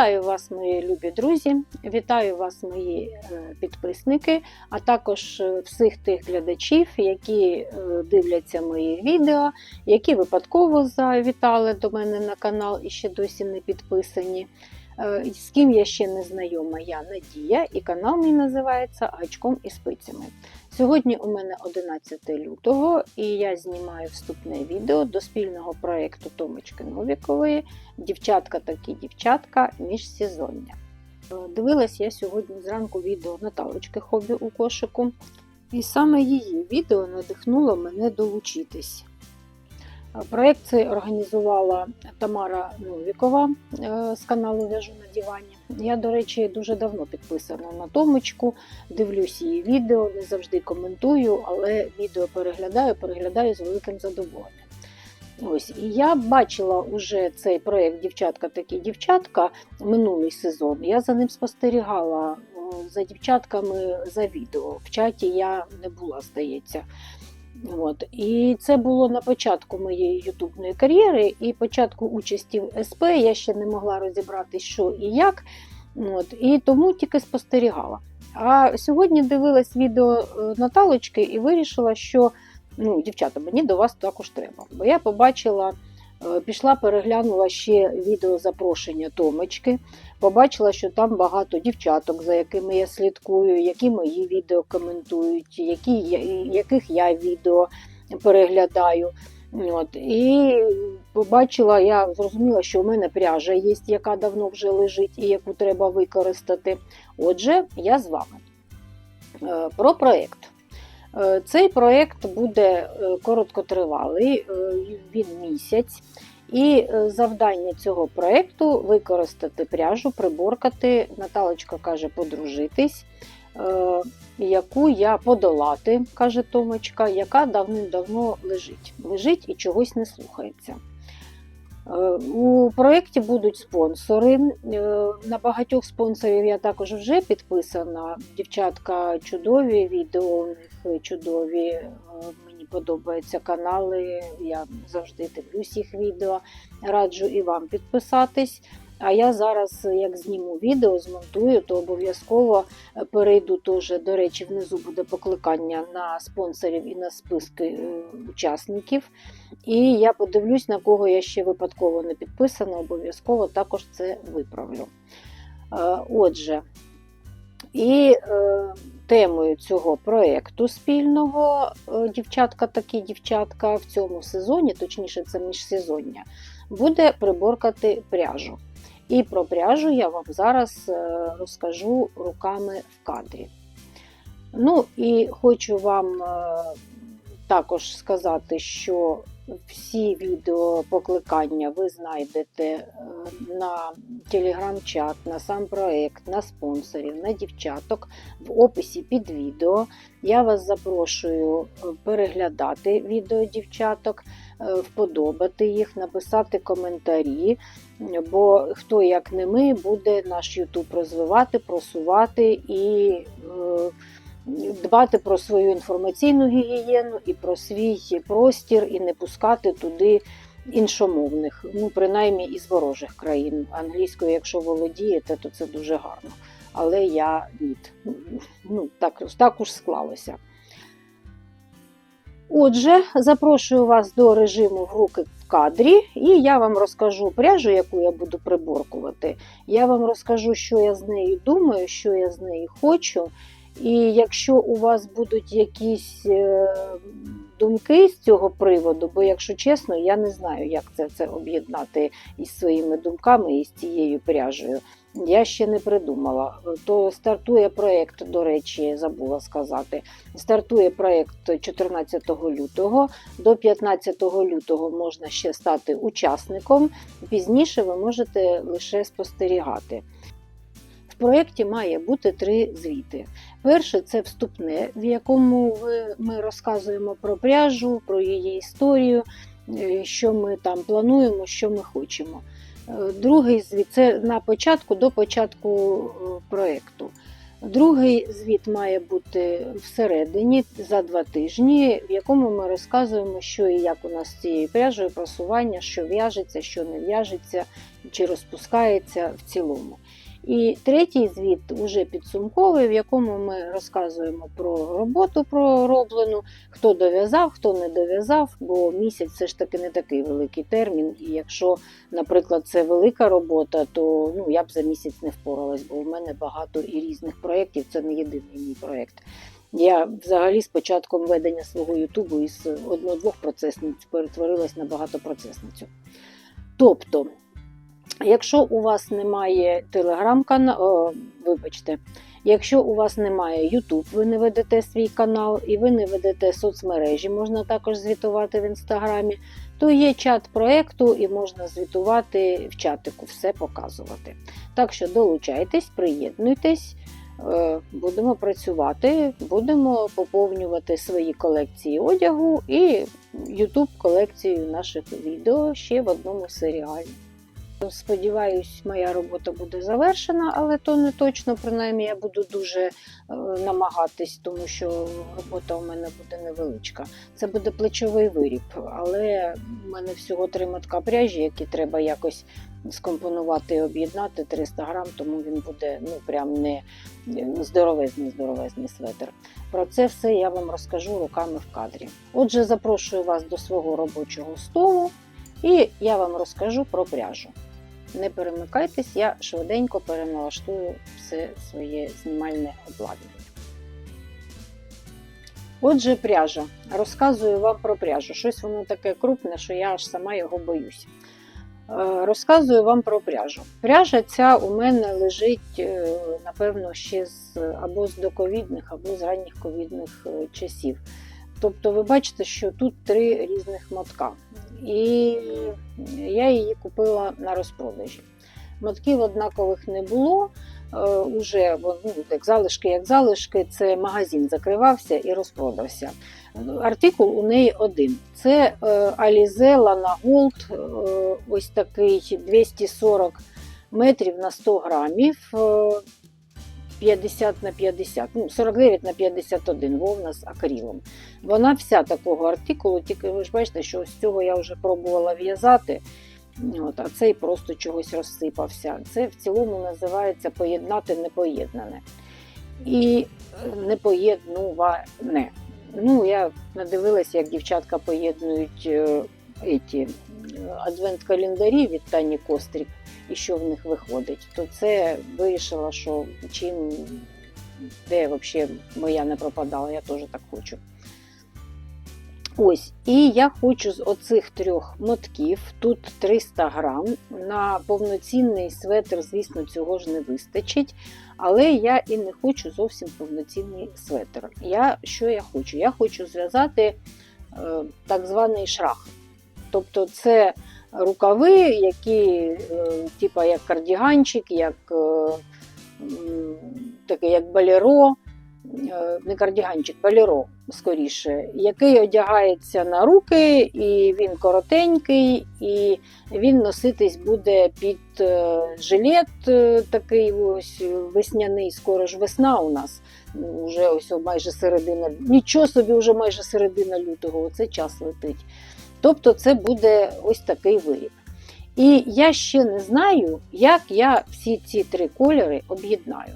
Вітаю вас, мої любі друзі! Вітаю вас, мої е, підписники, а також е, всіх тих глядачів, які е, дивляться мої відео, які випадково завітали до мене на канал і ще досі не підписані. З ким я ще не знайома, я Надія, і канал мій називається Гачком і спицями. Сьогодні у мене 11 лютого і я знімаю вступне відео до спільного проєкту Томочки Новікової Дівчатка такі дівчатка міжсезоння. Дивилась я сьогодні зранку відео Наталочки Хобі у кошику, і саме її відео надихнуло мене долучитись. Проєкт цей організувала Тамара Новікова е, з каналу В'яжу на дивані. Я, до речі, дуже давно підписана на Томочку, дивлюсь її відео, не завжди коментую, але відео переглядаю, переглядаю з великим задоволенням. Ось, І я бачила уже цей проєкт Дівчатка такі дівчатка минулий сезон. Я за ним спостерігала за дівчатками за відео. В чаті я не була, здається. От. І це було на початку моєї ютубної кар'єри і початку участі в СП. Я ще не могла розібрати, що і як. От. І тому тільки спостерігала. А сьогодні дивилась відео е, Наталочки і вирішила, що ну, дівчата, мені до вас також треба. Бо я побачила, е, пішла, переглянула ще відео запрошення Томочки. Побачила, що там багато дівчаток, за якими я слідкую, які мої відео коментують, які, яких я відео переглядаю. От. І побачила, я зрозуміла, що в мене пряжа є, яка давно вже лежить і яку треба використати. Отже, я з вами. Е, про проєкт. Е, цей проєкт буде е, короткотривалий, він місяць. І завдання цього проєкту використати пряжу, приборкати, Наталочка каже, подружитись, яку я подолати, каже Томочка, яка давним-давно лежить. Лежить і чогось не слухається. У проєкті будуть спонсори. На багатьох спонсорів я також вже підписана. Дівчатка чудові, відео у них чудові. Подобаються канали. Я завжди дивлюсь їх відео. Раджу і вам підписатись. А я зараз, як зніму відео, змонтую, то обов'язково перейду теж, до речі, внизу буде покликання на спонсорів і на списки е, учасників. І я подивлюсь, на кого я ще випадково не підписана, обов'язково також це виправлю. Е, отже, і е, темою цього проєкту спільного дівчатка такі дівчатка в цьому сезоні, точніше, це міжсезоння, буде приборкати пряжу. І про пряжу я вам зараз е, розкажу руками в кадрі. Ну і хочу вам е, також сказати, що всі відео покликання ви знайдете е, на телеграм-чат, на сам проект, на спонсорів, на дівчаток в описі під відео. Я вас запрошую переглядати відео дівчаток, вподобати їх, написати коментарі бо хто, як не ми, буде наш Ютуб розвивати, просувати і е, дбати про свою інформаційну гігієну і про свій простір, і не пускати туди іншомовних, ну, принаймні із ворожих країн. Англійською, якщо володієте, то це дуже гарно. Але я ні. Ну, так, так уж склалося. Отже, запрошую вас до режиму в руки в кадрі, і я вам розкажу пряжу, яку я буду приборкувати. Я вам розкажу, що я з нею думаю, що я з нею хочу. І якщо у вас будуть якісь е, думки з цього приводу, бо, якщо чесно, я не знаю, як це це об'єднати із своїми думками і з цією пряжею. Я ще не придумала. То стартує проєкт, до речі, забула сказати. Стартує проєкт 14 лютого. До 15 лютого можна ще стати учасником. Пізніше ви можете лише спостерігати. В проєкті має бути три звіти. Перше це вступне, в якому ми розказуємо про пряжу, про її історію, е, що ми там плануємо, що ми хочемо. Другий звіт це на початку до початку е, проєкту. Другий звіт має бути всередині за два тижні, в якому ми розказуємо, що і як у нас з цією пряжею просування, що в'яжеться, що не в'яжеться, чи розпускається в цілому. І третій звіт уже підсумковий, в якому ми розказуємо про роботу пророблену, хто дов'язав, хто не дов'язав, бо місяць це ж таки не такий великий термін. І якщо, наприклад, це велика робота, то ну, я б за місяць не впоралась, бо в мене багато і різних проєктів, це не єдиний мій проєкт. Я взагалі з початком ведення свого Ютубу із одно-двох процесниць перетворилась на багатопроцесницю. Тобто, якщо у вас немає телеграм-каналу, вибачте, якщо у вас немає Ютуб, ви не ведете свій канал і ви не ведете соцмережі, можна також звітувати в інстаграмі, то є чат проекту і можна звітувати в чатику, все показувати. Так що долучайтесь, приєднуйтесь. Е, Будемо працювати, будемо поповнювати свої колекції одягу і YouTube колекцію наших відео ще в одному серіалі. Сподіваюсь, моя робота буде завершена, але то не точно. Принаймні, я буду дуже е, намагатись, тому що робота у мене буде невеличка. Це буде плечовий виріб, але в мене всього три мотка пряжі, які треба якось скомпонувати і об'єднати 300 грам, тому він буде ну прям не здоровезний, здоровезний светр. Про це все я вам розкажу руками в кадрі. Отже, запрошую вас до свого робочого столу, і я вам розкажу про пряжу. Не перемикайтесь, я швиденько переналаштую все своє знімальне обладнання. Отже, пряжа. Розказую вам про пряжу. Щось воно таке крупне, що я аж сама його боюсь. Е, Розказую вам про пряжу. Пряжа ця у мене лежить, е, напевно, ще з або з доковідних, або з ранніх ковідних е, часів. Тобто, ви бачите, що тут три різних мотка. І я її купила на розпродажі. Мотків однакових не було. Е, Уже ну, як залишки, як залишки, це магазин закривався і розпродався. Артикул у неї один. Це е, Alize Lana Gold, е, ось такий 240 метрів на 100 грамів. Е, 50 на 50, ну 49 на 51 вовна з акрилом. Вона вся такого артикулу, тільки ви ж бачите, що з цього я вже пробувала в'язати, а цей просто чогось розсипався. Це в цілому називається поєднати непоєднане. І е, непоєднуване. Ну, я надивилася, як дівчатка поєднують е, еті, адвент-календарі від Тані Кострік і що в них виходить, то це вирішила, що чим де взагалі моя не пропадала, я теж так хочу. Ось, і я хочу з оцих трьох мотків, тут 300 грам, на повноцінний светр, звісно, цього ж не вистачить. Але я і не хочу зовсім повноцінний светр. Я, Що я хочу? Я хочу зв'язати е, так званий шрах. Тобто це рукави, які, е, типа як кардіганчик, як е, таке, як балеро, е, не кардіганчик, балеро скоріше, який одягається на руки, і він коротенький, і він носитись буде під жилет такий ось весняний, скоро ж весна у нас. Вже ось майже середина, нічого собі, вже майже середина лютого, оце час летить. Тобто це буде ось такий виріб. І я ще не знаю, як я всі ці три кольори об'єднаю.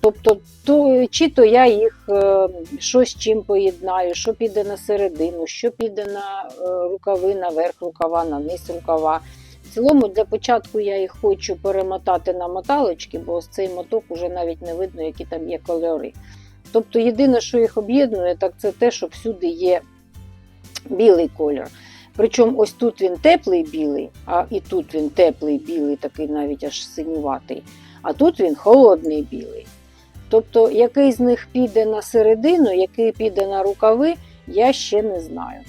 Тобто, то, чи то я їх е, щось з чим поєднаю, що піде на середину, що піде на е, рукави, на верх рукава, на низ рукава. В цілому для початку я їх хочу перемотати на моталочки, бо з цей моток вже навіть не видно, які там є кольори. Тобто єдине, що їх об'єднує, так це те, що всюди є білий колір. Причому ось тут він теплий білий, а і тут він теплий білий, такий навіть аж синюватий, а тут він холодний білий. Тобто, який з них піде на середину, який піде на рукави, я ще не знаю.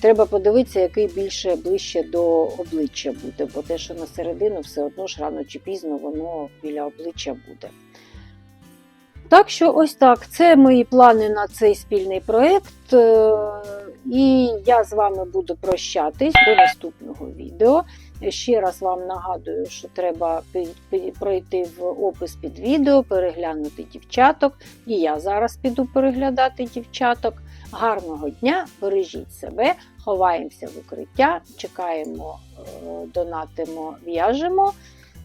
Треба подивитися, який більше ближче до обличчя буде, бо те, що на середину, все одно ж рано чи пізно воно біля обличчя буде. Так що ось так, це мої плани на цей спільний проєкт. І я з вами буду прощатись до наступного відео. Ще раз вам нагадую, що треба пройти в опис під відео, переглянути дівчаток. І я зараз піду переглядати дівчаток. Гарного дня, бережіть себе, ховаємося в укриття, чекаємо, е, донатимо, в'яжемо.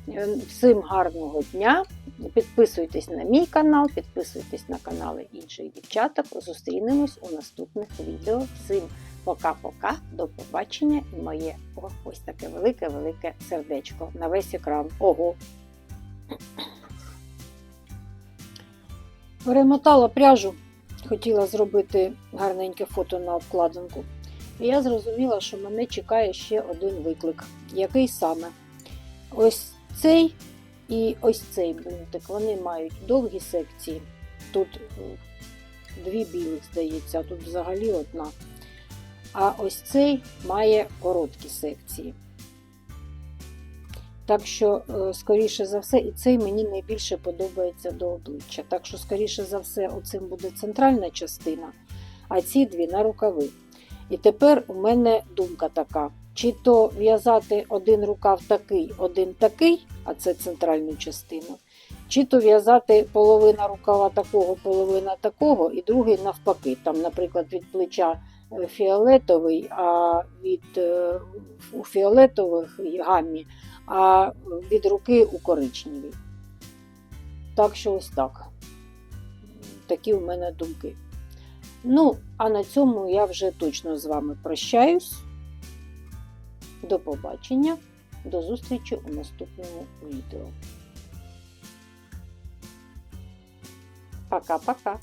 Е, Всім гарного дня. Підписуйтесь на мій канал, підписуйтесь на канали інших дівчаток. Зустрінемось у наступних відео. Всім пока-пока, до побачення і моє о, ось таке велике-велике сердечко на весь екран. Ого! Перемотала пряжу, хотіла зробити гарненьке фото на обкладинку. І я зрозуміла, що мене чекає ще один виклик. Який саме? Ось цей і ось цей бунтик. Вони мають довгі секції. Тут е, дві білих, здається, тут взагалі одна. А ось цей має короткі секції. Так що, е, скоріше за все, і цей мені найбільше подобається до обличчя. Так що, скоріше за все, оцим буде центральна частина, а ці дві на рукави. І тепер у мене думка така: чи то в'язати один рукав такий, один такий, а це центральну частину, чи то в'язати половина рукава такого, половина такого, і другий навпаки. Там, наприклад, від плеча е, фіолетовий, а від е, у фіолетових гаммі, а від руки у коричневій. Так що ось так. Такі у мене думки. Ну, а на цьому я вже точно з вами прощаюсь. До побачення, до зустрічі у наступному відео. Пока-пока.